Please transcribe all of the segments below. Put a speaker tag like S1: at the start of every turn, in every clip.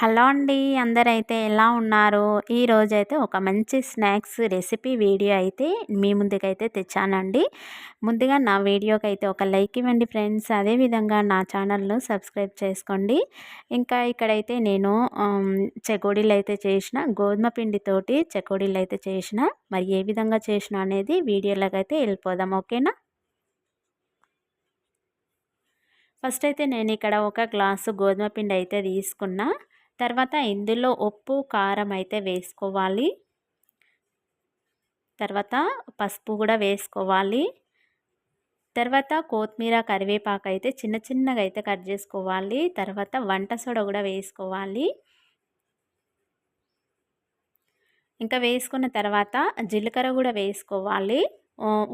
S1: Hello అండి అందరైతే ఎలా ఉన్నారు? ఈరోజైతే ఒక మంచి స్నాక్స్ రెసిపీ వీడియో అయితే మీ ముందుకైతే తెచ్చానండి. ముందుగా నా వీడియోకి అయితే ఒక లైక్ ఇవ్వండి ఫ్రెండ్స్. అదేవిధంగా నా ఛానల్ను సబ్స్క్రైబ్ చేసుకోండి. ఇంకా ఇక్కడైతే నేను చెకోడీలు అయితే చేసిన గోధుమ పిండితోటి చెకోడీలు అయితే చేసిన. మరి ఏ విధంగా చేసిన అనేది వీడియోలోకి అయితే వెళ్ళిపోదాం ఓకేనా? ఫస్ట్ అయితే నేను ఇక్కడ ఒక గ్లాసు గోధుమ పిండి అయితే తీసుకున్నా. తర్వాత ఇందులో ఉప్పు కారం అయితే వేసుకోవాలి. తర్వాత పసుపు కూడా వేసుకోవాలి. తర్వాత కొత్తిమీర కరివేపాకు అయితే చిన్న చిన్నగా అయితే కట్ చేసుకోవాలి. తర్వాత వంట సోడ కూడా వేసుకోవాలి. ఇంకా వేసుకున్న తర్వాత జీలకర్ర కూడా వేసుకోవాలి.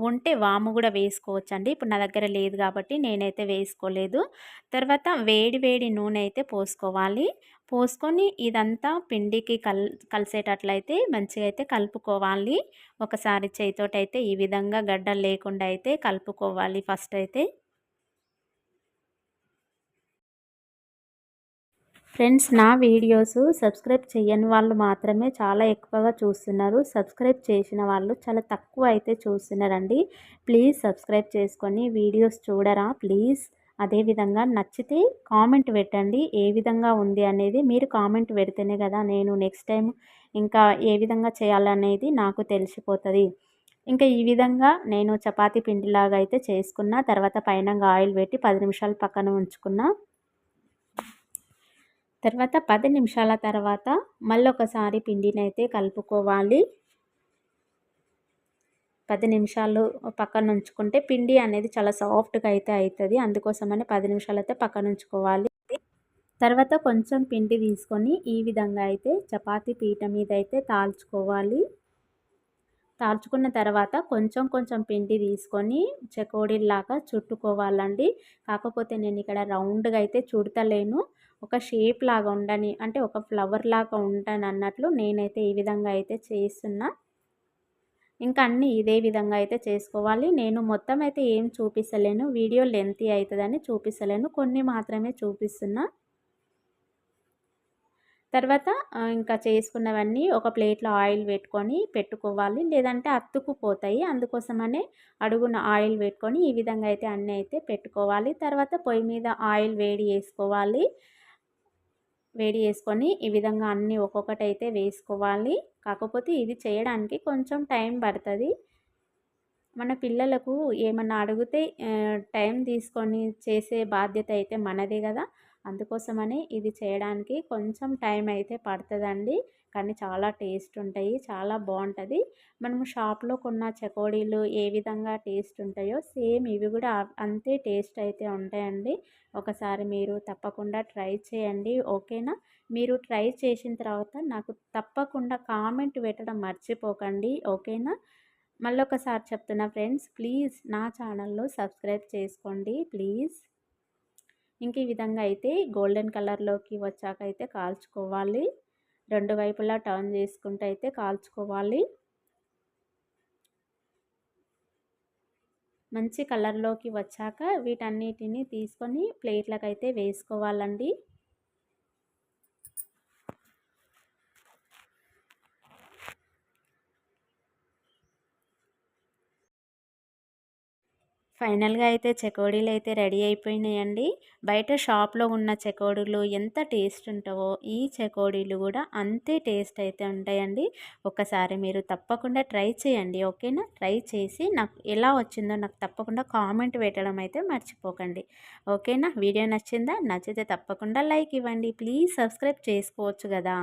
S1: ఉంటే వాము కూడా వేసుకోవచ్చు అండి ఇప్పుడు నా దగ్గర లేదు కాబట్టి నేనైతే వేసుకోలేదు. తర్వాత వేడి వేడి నూనె అయితే పోసుకోవాలి. పోసుకొని ఇదంతా పిండికి కల్ కలిసేటట్లయితే మంచిగా అయితే కలుపుకోవాలి. ఒకసారి చేతితోటి అయితే ఈ విధంగా గడ్డలు లేకుండా అయితే కలుపుకోవాలి ఫస్ట్ అయితే. ఫ్రెండ్స్ నా వీడియోస్ సబ్స్క్రైబ్ చేయని వాళ్ళు మాత్రమే చాలా ఎక్కువగా చూస్తున్నారు. సబ్స్క్రైబ్ చేసిన వాళ్ళు చాలా తక్కువ అయితే చూస్తున్నారండి. ప్లీజ్ సబ్స్క్రైబ్ చేసుకొని వీడియోస్ చూడరా? ప్లీజ్. అదేవిధంగా నచ్చితే కామెంట్ పెట్టండి. ఏ విధంగా ఉంది అనేది మీరు కామెంట్ పెడితేనే కదా నేను నెక్స్ట్ టైం ఇంకా ఏ విధంగా చేయాలనేది నాకు తెలిసిపోతుంది. ఇంకా ఈ విధంగా నేను చపాతీ పిండిలాగా అయితే చేసుకున్న తర్వాత పైన ఆయిల్ పెట్టి పది నిమిషాలు పక్కన ఉంచుకున్నా. తర్వాత పది నిమిషాల తర్వాత మళ్ళీ ఒకసారి పిండిని అయితే కలుపుకోవాలి. పది నిమిషాలు పక్కన ఉంచుకుంటే పిండి అనేది చాలా సాఫ్ట్గా అయితే అవుతుంది అందుకోసమని పది నిమిషాలు అయితే పక్కన ఉంచుకోవాలి. తర్వాత కొంచెం పిండి తీసుకొని ఈ విధంగా అయితే చపాతీ పీట మీద అయితే తాల్చుకోవాలి. తాల్చుకున్న తర్వాత కొంచెం కొంచెం పిండి తీసుకొని చెకోడీలాగా చుట్టుకోవాలండి. కాకపోతే నేను ఇక్కడ రౌండ్గా అయితే చుడతలేను. ఒక షేప్ లాగా ఉండని అంటే ఒక ఫ్లవర్ లాగా ఉండని అన్నట్లు నేనైతే ఈ విధంగా అయితే చేస్తున్నా. ఇంకా అన్నీ ఇదే విధంగా అయితే చేసుకోవాలి. నేను మొత్తం అయితే ఏం చూపిస్తలేను. వీడియో లెంత్ అవుతుందని చూపిస్తలేను. కొన్ని మాత్రమే చూపిస్తున్నా. తర్వాత ఇంకా చేసుకున్నవన్నీ ఒక ప్లేట్లో ఆయిల్ పెట్టుకొని పెట్టుకోవాలి. లేదంటే అత్తుకుపోతాయి అందుకోసమనే అడుగున ఆయిల్ పెట్టుకొని ఈ విధంగా అయితే అన్నీ అయితే పెట్టుకోవాలి. తర్వాత పొయ్యి మీద ఆయిల్ వేడి చేసుకోవాలి. వేడి చేసుకొని ఈ విధంగా అన్నీ ఒక్కొక్కటి అయితే వేసుకోవాలి. కాకపోతే ఇది చేయడానికి కొంచెం టైం పడుతుంది. మన పిల్లలకు ఏమన్నా అడిగితే టైం తీసుకొని చేసే బాధ్యత అయితే మనదే కదా. అందుకోసమని ఇది చేయడానికి కొంచెం టైం అయితే పడుతుందండి. కానీ చాలా టేస్ట్ ఉంటాయి చాలా బాగుంటుంది మనము షాప్లో కొన్న చకోడీలు ఏ విధంగా టేస్ట్ ఉంటాయో సేమ్ ఇవి కూడా అంతే టేస్ట్ అయితే ఉంటాయండి. ఒకసారి మీరు తప్పకుండా ట్రై చేయండి ఓకేనా? మీరు ట్రై చేసిన తర్వాత నాకు తప్పకుండా కామెంట్ పెట్టడం మర్చిపోకండి ఓకేనా? మళ్ళొకసారి చెప్తున్నా ఫ్రెండ్స్ ప్లీజ్ నా ఛానల్లో సబ్స్క్రైబ్ చేసుకోండి ప్లీజ్. ఇంక ఈ విధంగా అయితే గోల్డెన్ కలర్లోకి వచ్చాక అయితే కాల్చుకోవాలి. రెండు వైపులా టర్న్ చేసుకుంటూ అయితే కాల్చుకోవాలి. మంచి కలర్లోకి వచ్చాక వీటన్నిటిని తీసుకొని ప్లేట్లకు అయితే వేసుకోవాలండి. ఫైనల్గా అయితే చెకోడీలు అయితే రెడీ అయిపోయినాయండి. బయట షాప్లో ఉన్న చెకోడీలు ఎంత టేస్ట్ ఉంటావో ఈ చెకోడీలు కూడా అంతే టేస్ట్ అయితే ఉంటాయండి. ఒకసారి మీరు తప్పకుండా ట్రై చేయండి ఓకేనా? ట్రై చేసి నాకు ఎలా వచ్చిందో నాకు తప్పకుండా కామెంట్ పెట్టడం అయితే మర్చిపోకండి ఓకేనా? వీడియో నచ్చిందా? నచ్చితే తప్పకుండా లైక్ ఇవ్వండి. ప్లీజ్ సబ్స్క్రైబ్ చేసుకోవచ్చు కదా?